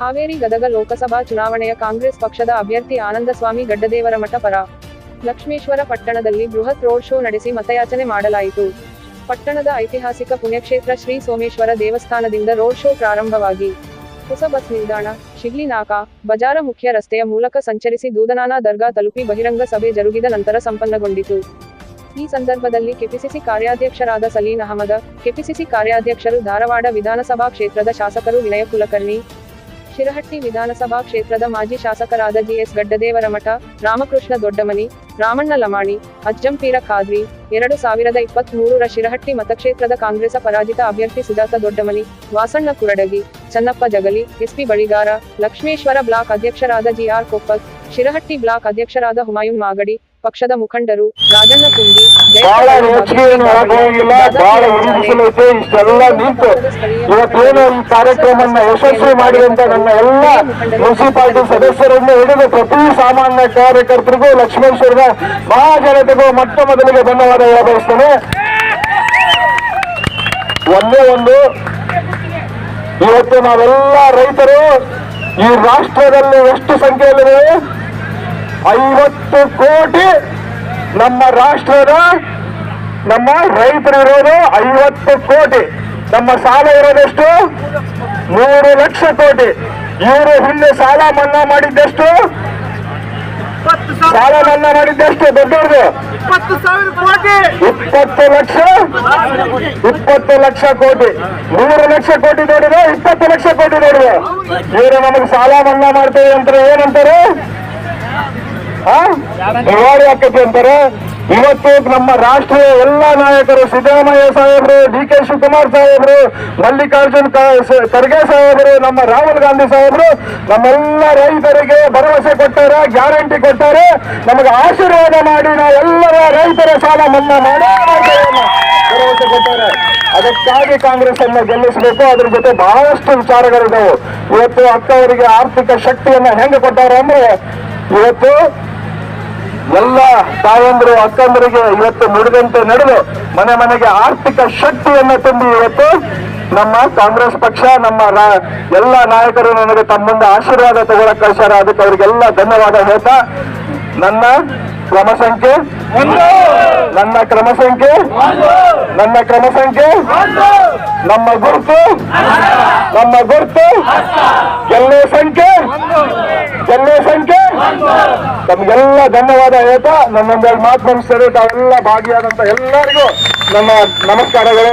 ಹಾವೇರಿ ಗದಗ ಲೋಕಸಭಾ ಚುನಾವಣೆಯ ಕಾಂಗ್ರೆಸ್ ಪಕ್ಷದ ಅಭ್ಯರ್ಥಿ ಆನಂದಸ್ವಾಮಿ ಗಡ್ಡದೇವರಮಠ ಪರ ಲಕ್ಷ್ಮೇಶ್ವರ ಪಟ್ಟಣದಲ್ಲಿ ಬೃಹತ್ ರೋಡ್ ಶೋ ನಡೆಸಿ ಮತಯಾಚನೆ ಮಾಡಲಾಯಿತು. ಪಟ್ಟಣದ ಐತಿಹಾಸಿಕ ಪುಣ್ಯಕ್ಷೇತ್ರ ಶ್ರೀ ಸೋಮೇಶ್ವರ ದೇವಸ್ಥಾನದಿಂದ ರೋಡ್ ಶೋ ಪ್ರಾರಂಭವಾಗಿ. ಹೊಸ ಬಸ್ ನಿಲ್ದಾಣ ಶಿಗ್ಲಿನಾಕ ಬಜಾರ ಮುಖ್ಯ ರಸ್ತೆಯ ಮೂಲಕ ಸಂಚರಿಸಿ ದೂದನಾನಾ ದರ್ಗಾ ತಲುಪಿ ಬಹಿರಂಗ ಸಭೆ ಜರುಗಿದ ನಂತರ ಸಂಪನ್ನಗೊಂಡಿತು. ಈ ಸಂದರ್ಭದಲ್ಲಿ ಕೆಪಿಸಿಸಿ ಕಾರ್ಯಾಧ್ಯಕ್ಷರಾದ ಸಲೀನ್ ಅಹಮದ, ಕೆಪಿಸಿಸಿ ಕಾರ್ಯಾಧ್ಯಕ್ಷರು ಧಾರವಾಡ ವಿಧಾನಸಭಾ ಕ್ಷೇತ್ರದ ಶಾಸಕರು ವಿನಯ ಕುಲಕರ್ಣಿ, ಶಿರಹಟ್ಟಿ ವಿಧಾನಸಭಾ ಕ್ಷೇತ್ರದ ಮಾಜಿ ಶಾಸಕರಾದ ಜಿಎಸ್ ಗಡ್ಡದೇವರಮಠ, ರಾಮಕೃಷ್ಣ ದೊಡ್ಡಮನಿ, ರಾಮಣ್ಣ ಲಮಾಣಿ, ಅಜ್ಜಂಪೀರ ಖಾದ್ರಿ, ಎರಡು ಸಾವಿರದ ಇಪ್ಪತ್ತ್ ಮೂರರ ಶಿರಹಟ್ಟಿ ಮತಕ್ಷೇತ್ರದ ಕಾಂಗ್ರೆಸ್ ಪರಾಜಿತ ಅಭ್ಯರ್ಥಿ ಸುಧಾತ ದೊಡ್ಡಮನಿ, ವಾಸಣ್ಣ ಕುರಡಗಿ, ಚನ್ನಪ್ಪ ಜಗಲಿ ಎಸ್ಪಿ ಬಳಿಗಾರ, ಲಕ್ಷ್ಮೇಶ್ವರ ಬ್ಲಾಕ್ ಅಧ್ಯಕ್ಷರಾದ ಜಿಆರ್ ಕೊಪ್ಪತ್ ಶಿರಹಟ್ಟಿ ಬ್ಲಾಕ್ ಅಧ್ಯಕ್ಷರಾದ ಹುಮಾಯುನ್ ಮಾಗಡಿ ಪಕ್ಷದ ಮುಖಂಡರು ರಾಜಣ್ಣ ತುಂಬಿ ಬಹಳ ರೋಚಿಗೆ ಏನು ಒಳಗೆ ಹೋಗಿಲ್ಲ ಬಹಳ ಉರುಗಿಸಲೈತೆ ಇಷ್ಟೆಲ್ಲ ನಿಂತು ಇವತ್ತೇನು ಈ ಕಾರ್ಯಕ್ರಮವನ್ನ ಯಶಸ್ವಿ ಮಾಡಿದಂತ ನನ್ನ ಎಲ್ಲ ಮುನ್ಸಿಪಾಲಿಟಿ ಸದಸ್ಯರನ್ನ ಹಿಡಿದು ಪ್ರತಿ ಸಾಮಾನ್ಯ ಕಾರ್ಯಕರ್ತರಿಗೂ ಲಕ್ಷ್ಮೇಶ್ವರದ ಮಹಾಜನತೆಗೂ ಮೊಟ್ಟ ಮೊದಲಿಗೆ ಧನ್ಯವಾದ ಬಯಸ್ತೇನೆ ಒಂದೇ ಒಂದು ಇವತ್ತು ನಾವೆಲ್ಲ ರೈತರು ಈ ರಾಷ್ಟ್ರದಲ್ಲಿ ಎಷ್ಟು ಸಂಖ್ಯೆಯಲ್ಲಿದೆ ಐವತ್ತು ಕೋಟಿ ನಮ್ಮ ರಾಷ್ಟ್ರದ, ನಮ್ಮ ರೈತರು ಇರೋದು ಐವತ್ತು ಕೋಟಿ. ನಮ್ಮ ಸಾಲ ಇರೋದೆಷ್ಟು? ಮೂರು ಲಕ್ಷ ಕೋಟಿ. ಇವರು ಹಿಂದೆ ಸಾಲ ಮನ್ನಾ ಮಾಡಿದ್ದೆಷ್ಟು? ಸಾಲ ಮನ್ನಾ ಮಾಡಿದ್ದೆಷ್ಟು ದೊಡ್ಡವ್ರದು? ಇಪ್ಪತ್ತು ಲಕ್ಷ? ಇಪ್ಪತ್ತು ಲಕ್ಷ ಕೋಟಿ. ಮೂರು ಲಕ್ಷ ಕೋಟಿ ನೋಡಿದ್ರೆ ಇಪ್ಪತ್ತು ಲಕ್ಷ ಕೋಟಿ ನೋಡಿದ ಇವರು ನಮಗೆ ಸಾಲ ಮನ್ನಾ ಮಾಡ್ತೇವೆ ಅಂತಾರೆ, ಏನಂತಾರೆ? ದಿವಾಳಿ ಆಕತಿ ಅಂತಾರೆ. ಇವತ್ತು ನಮ್ಮ ರಾಷ್ಟ್ರೀಯ ಎಲ್ಲ ನಾಯಕರು ಸಿದ್ದರಾಮಯ್ಯ ಸಾಹೇಬರು ಡಿ ಕೆ ಶಿವಕುಮಾರ್ ಸಾಹೇಬರು, ಮಲ್ಲಿಕಾರ್ಜುನ್ ಖರ್ಗೆ ಸಾಹೇಬರು, ನಮ್ಮ ರಾಹುಲ್ ಗಾಂಧಿ ಸಾಹೇಬರು, ನಮ್ಮೆಲ್ಲ ರೈತರಿಗೆ ಭರವಸೆ ಕೊಟ್ಟಾರೆ, ಗ್ಯಾರಂಟಿ ಕೊಟ್ಟಾರೆ. ನಮಗೆ ಆಶೀರ್ವಾದ ಮಾಡಿ ನಾವು ಎಲ್ಲರ ರೈತರ ಸಾಲ ಮನ್ನಾ ಮಾಡೇ ಮಾಡ್ತೇವೆ ಭರವಸೆ ಕೊಟ್ಟಾರೆ. ಅದಕ್ಕಾಗಿ ಕಾಂಗ್ರೆಸ್ ಅನ್ನ ಗೆಲ್ಲಿಸಬೇಕು. ಅದ್ರ ಜೊತೆ ಬಹಳಷ್ಟು ವಿಚಾರಗಳಿದ್ದಾವೆ ಇವತ್ತು ಅಕ್ಕವರಿಗೆ ಆರ್ಥಿಕ ಶಕ್ತಿಯನ್ನ ಹೆಂಗೆ ಕೊಟ್ಟಾರೆ ಅಂದ್ರೆ, ಇವತ್ತು ಎಲ್ಲ ತಾಯಂದ್ರು ಅಕ್ಕಂದರಿಗೆ ಇವತ್ತು ನುಡಿದಂತೆ ನಡೆದು ಮನೆ ಮನೆಗೆ ಆರ್ಥಿಕ ಶಕ್ತಿಯನ್ನು ತುಂಬಿ ಇವತ್ತು ನಮ್ಮ ಕಾಂಗ್ರೆಸ್ ಪಕ್ಷ ನಮ್ಮ ಎಲ್ಲ ನಾಯಕರು ನನಗೆ ತಮ್ಮ ಮುಂದೆ ಆಶೀರ್ವಾದ ತಗೊಳಕ್ ಕಳಿಸ್ಯಾರ. ಅದಕ್ಕೆ ಅವರಿಗೆಲ್ಲ ಧನ್ಯವಾದ ಹೇಳ್ತಾ ನನ್ನ ಕ್ರಮ ಸಂಖ್ಯೆ ನನ್ನ ಕ್ರಮ ಸಂಖ್ಯೆ ನನ್ನ ಕ್ರಮ ಸಂಖ್ಯೆ ನಮ್ಮ ಗುರುತು ನಮ್ಮ ಗುರುತು ಎಲ್ಲೇ ಸಂಖ್ಯೆ ಎಲ್ಲೇ ಸಂಖ್ಯೆ ತಮ್ಗೆಲ್ಲ ಧನ್ಯವಾದ ಹೇಳ್ತಾ ನನ್ನೊಂದೆರಡು ಮಾತು ಮುಗಿಸ್ತಾರೆ ತಾವೆಲ್ಲ ಭಾಗಿಯಾದಂತ ಎಲ್ಲರಿಗೂ ನನ್ನ ನಮಸ್ಕಾರಗಳು.